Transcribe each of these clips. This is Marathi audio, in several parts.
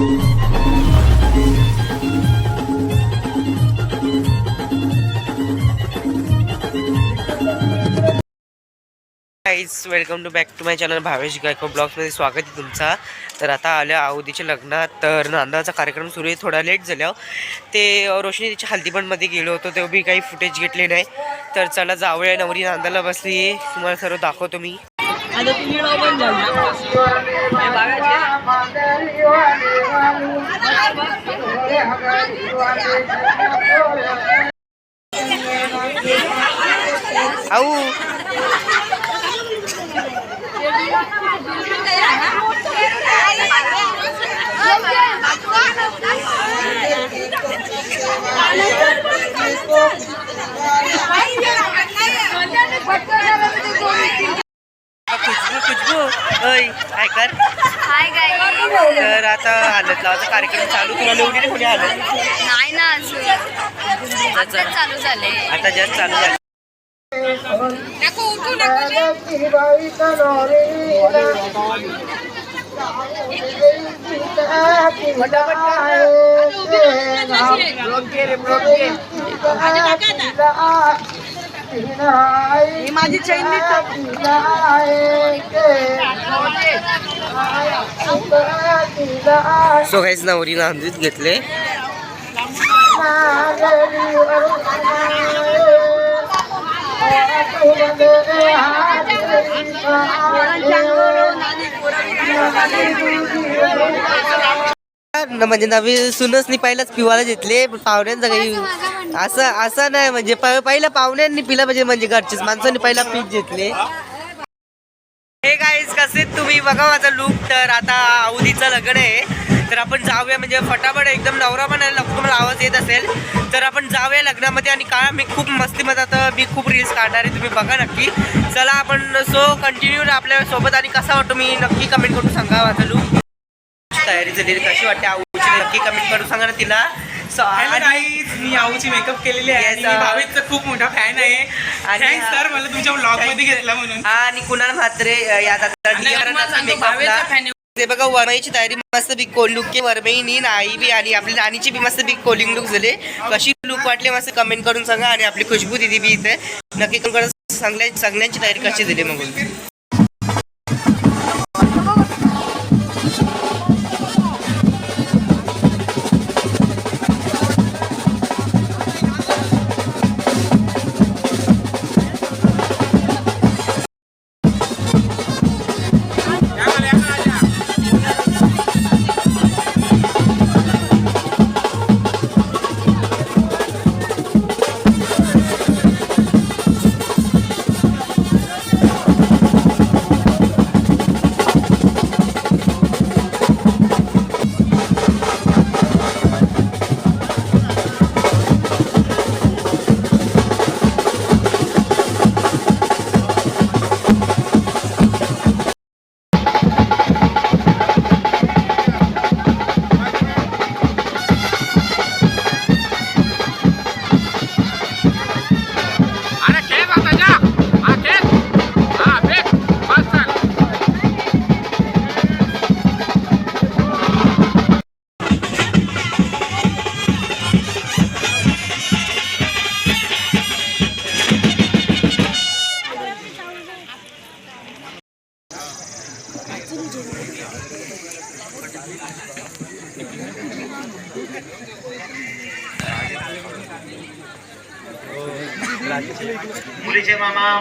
Guys welcome to back to my channel Bhavesh Gayko ब्लॉग्समध्ये स्वागत आहे तुमचा. तर आता आल्या आवदीच्या लग्नात तर नांदाचा कार्यक्रम सुरू आहे थोडा लेट झाल्यावर ते रोशनी तिच्या हल्दीपणमध्ये गेलो होतो तेव्हा बी काही फुटेज घेतले नाही. तर चला जावळ्या नवरी नांदाला बसली तुम्हाला सर्व दाखवतो मी. आता तुम्ही पण झाला आऊ खुशबू खुशबू अय काय कर? हाय गाई तर आता हालत लावायचा कार्यक्रम चालू. तुला निवडी नाही कोणी आलं? नाही ना अजून. आताच चालू झाले आता जस्ट चालू झालं. नको उठू नको ही माझी चैन सो काहीच नवरी नांदीत घेतले. न म्हणजे नवी सुनच नाही पहिलाच पिवायला घेतले पाहुण्यांचा काही असं असं नाही म्हणजे प- पहिलं पाहुण्यांनी पिला म्हणजे म्हणजे घरचीच. माणसांनी पहिला पीक घेतले हे गाईज कसे तुम्ही? बघा माझा लुक तर आता आवदीचं लग्न आहे. तर आपण जाऊया म्हणजे फटाफट एकदम नवरा पण आहे, तुम्हाला आवाज येत असेल. तर आपण जाऊया लग्नामध्ये आणि काय मी खूप मस्तीमध्ये आता मी खूप रील्स काढणार आहे तुम्ही बघा नक्की. चला आपण सो कंटिन्यू आपल्यासोबत आणि कसा वाटतो मी नक्की कमेंट करून सांगा माझा लुक तयारी झाली कशी वाटते आवडीची नक्की कमेंट करून सांगा ना तिला. हॅलो आणि- मी आऊची मेकअप केलेली आहे. भावेशचा खूप मोठा फॅन आहे. आणि, थँक्स uh, सर मला तुमच्या ब्लॉगमध्ये thank you. घेतला म्हणून. हा आणि कुणाल म्हात्रे आहे. ते बघा वरमाईची तयारी मस्त बिग कोल लुक के वरमाईनी आई बी आणि आपली राणीची बी मस्त बिग कोलिंग लुक झाले. कशी लुक वाटले मस्त कमेंट करून सांगा. आणि आपली खुशबू दिदी बी इथे. नक्की करून सांगल्या सगळ्यांची तयारी कशी दिली मग?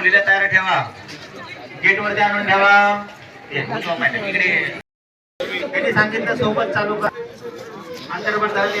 मुलीला तयार ठेवा. गेट वरती आणून ठेवा. इकडे. त्यांनी सांगितलं सोबत चालू कर. अंतर्भर झाली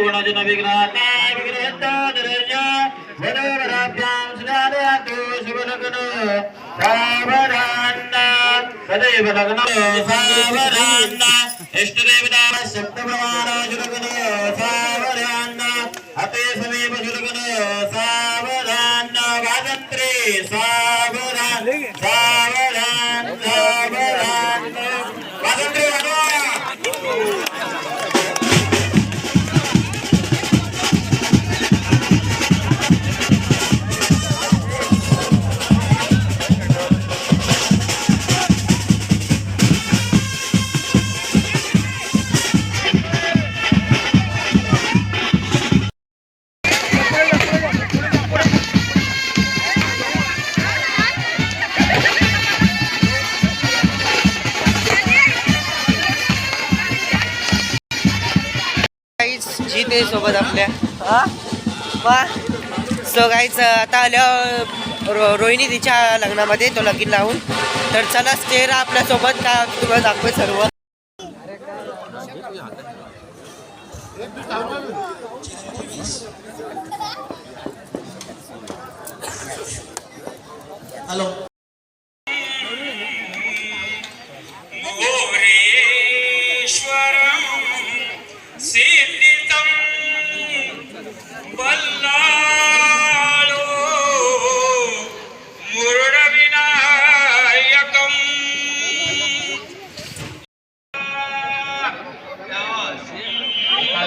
त्रिभुवनाजन विघ्नाता विघ्नहर्ता निरंजन वनवराभ्यां स्नादयातु शुभलग्न सावधान सदैव लग्न सावधान इष्टदेवता सप्तप्रमाण शुलग्न सावधान अते समीप शुलग्न सावधान वाजंत्रे सावधान सावधान बाबा सो काहीच आता आल्या रो रोहिणी तिच्या लग्नामध्ये तो लगीन लावून. तर चला स्टेरा आपल्यासोबत का तुम्हाला दाखवे सर्व.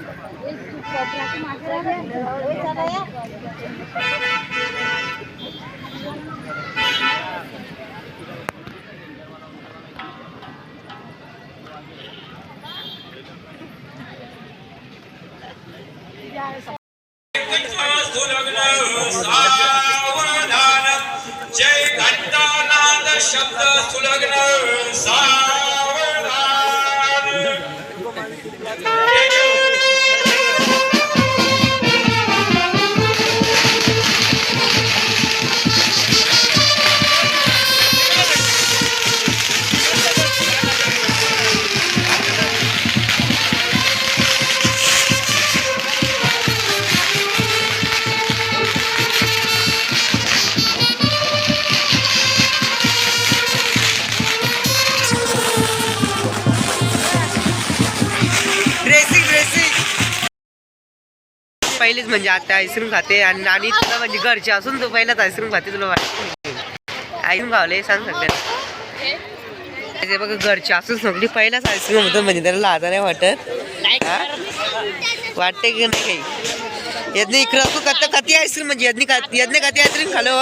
कुंभा यज्ञेश यज्ञेश तू कोपऱ्याचं मागं पहिलीच म्हणजे आता आईस्क्रीम खाते आणि आणि तुला म्हणजे घरचे असून तू पहिलाच आईस्क्रीम खाते तुला आईस्क्रीम खावले सांग सगळ्यात बघ घरचे असून सगळी पहिलाच आईस्क्रीम होतं म्हणजे त्याला लाजा नाही वाटत. वाटते की नाही काही? यज्ञ इकडं असू कत कधी आईस्क्रीम म्हणजे यज्ञ का- यज्ञ आईस्क्रीम खालो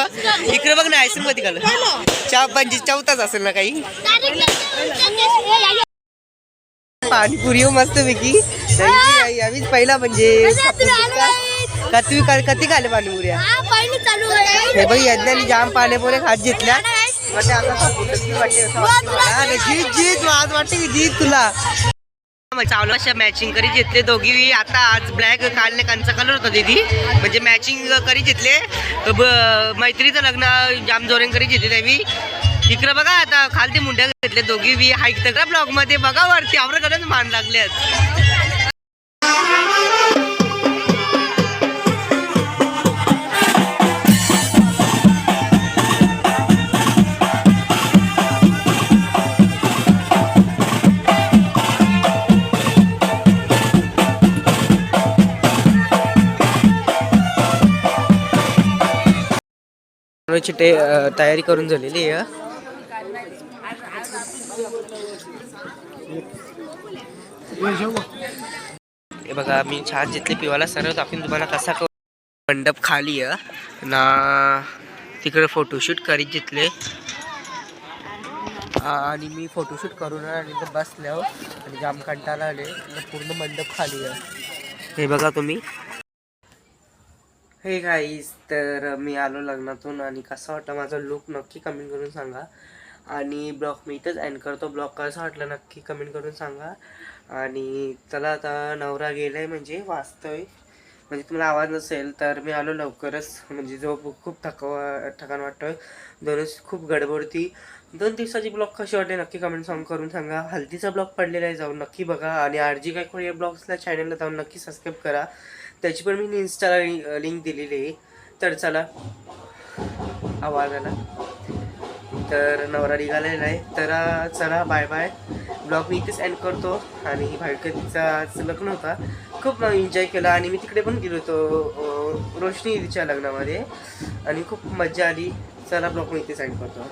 इकडे बघ ना आईस्क्रीम कधी खालो? चहा म्हणजे चौथाच असेल ना काही? पाणीपुरी हो, मस्त पैकी आम्हीच पहिला म्हणजे कधी कधी खाले पाणीपुऱ्या हे बघ यज्ञानी जाम पाण्यापुरे खात घेतल्या. हा जीत जीत आज वाटते की जीत तुला. चावलं अशा मॅचिंग करी घेतले दोघी. आता आज ब्लॅक काढले कांचा कलर होता दीदी. म्हणजे मॅचिंग करी घेतले. मैत्रीचं लग्न जाम जोरेन करी घेतले त्यावी इकडं बघा आता खालती मुंड्या घेतले दोघी बी हाईक तर ब्लॉगमध्ये. बघा वरती आवडकडे मान लागल्यात ची तयारी करून झालेली आहे. हे बघा मी छान जिथले पिवायला सरळ आपण तुम्हाला कसा मंडप खाली आहे. ना तिकडे फोटोशूट करीत घेतले आणि मी फोटोशूट करून आणि इथं बसल्यावर आणि जाम कंटाळा आले पूर्ण मंडप खाली आहे. हे बघा तुम्ही. हे गाईज तर मी आलो लग्नातून आणि कसा वाटला माझा लुक नक्की कमेंट करून सांगा. आणि ब्लॉग मी इथंच एंड करतो. ब्लॉग कसा वाटला नक्की कमेंट करून सांगा. आणि चला आता नवरा गेला आहे म्हणजे वाचतोय. म्हणजे तुम्हाला आवाज नसेल तर मी आलो लवकरच. म्हणजे जो खूप थकवा थकान वाटतोय. दोनच खूप गडबडती दोन दिवसाची ब्लॉग कशी वाटले नक्की कमेंट सांग करून सांगा. हल्दीचा ब्लॉग पडलेला आहे जाऊन नक्की बघा. आणि आर जी गायकवाड या ब्लॉग्सला चॅनलला जाऊन नक्की सबस्क्राईब करा. त्याची पण मी इन्स्टाला लिंक दिलेली आहे. तर चला आवाज आला. तर नवरा निघालेला आहे. तर चला बाय बाय ब्लॉग मी इथेच एंड करतो. आणि भाडकतीचा आज लग्न होता. खूप एन्जॉय केला. आणि मी तिकडे पण गेलो होतो रोशनी तिच्या लग्नामध्ये. आणि खूप मजा आली. चला ब्लॉग मी इथेच एंड करतो.